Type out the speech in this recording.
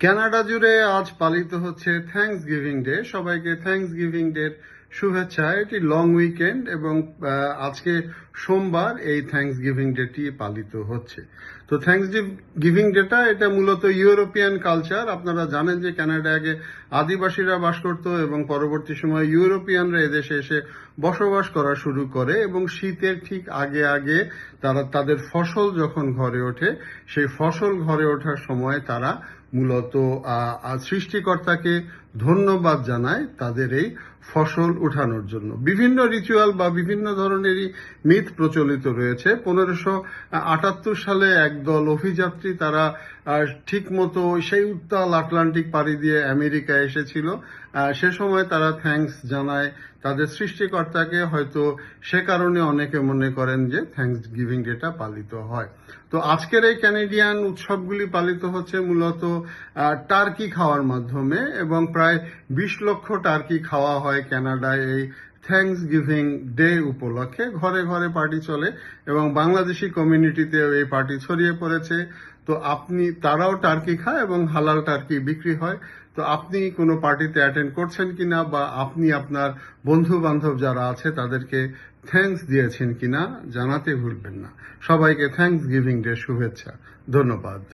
Canada জুড়ে আজ পালিত হচ্ছে থ্যাংকস গিভিং ডে সবাইকে থ্যাংকস গিভিং ডের শুভেচ্ছা, এটি লং উইকেন্ড এবং আজকে সোমবার এই থ্যাঙ্কস গিভিং ডেটি পালিত হচ্ছে। তো থ্যাঙ্কস গিভিং ডেটা এটা মূলত ইউরোপিয়ান কালচার আপনারা জানেন যে কানাডা আগে আদিবাসীরা বাস করত এবং পরবর্তী সময় ইউরোপিয়ানরা এদেশে এসে বসবাস করা শুরু করে এবং শীতের ঠিক আগে আগে তারা, তাদের ফসল যখন ঘরে ওঠে, সেই ফসল ঘরে ওঠার সময় তারা মূলত সৃষ্টিকর্তাকে ধন্যবাদ জানায় তাদের এই ফসল উঠানোর জন্য। বিভিন্ন রিচুয়াল বা বিভিন্ন ধরনেরই মিথ প্রচলিত রয়েছে। পনেরোশো আটাত্তর সালে একদল অভিযাত্রী তারা ঠিক মতো সেই উত্তাল আটলান্টিক পাড়ি দিয়ে আমেরিকা এসেছিল। সে সময় তারা থ্যাঙ্কস জানায় তাদের সৃষ্টিকর্তাকে। হয়তো সে কারণে অনেকে মনে করেন যে থ্যাঙ্কস গিভিং ডেটা পালিত হয়। তো আজকের এই ক্যানেডিয়ান উৎসবগুলি পালিত হচ্ছে মূলত টার্কি খাওয়ার মাধ্যমে এবং প্রায় বিশ লক্ষ টার্কি খাওয়া হয় কানাডায় এই থ্যাঙ্কস গিভিং ডে উপলক্ষে ঘরে ঘরে পার্টি চলে এবং বাংলাদেশি কমিউনিটিতেও এই পার্টি ছড়িয়ে পড়েছে। তো আপনি, তারাও টার্কি খায় এবং হালাল টার্কি বিক্রি হয়। তো আপনি কোনো পার্টিতে অ্যাটেন্ড করছেন কিনা বা আপনি আপনার বন্ধু বান্ধব যারা আছে তাদেরকে থ্যাঙ্কস দিয়েছেন কিনা জানাতে ভুলবেন না। সবাইকে থ্যাঙ্কস গিভিং ডে শুভেচ্ছা। ধন্যবাদ।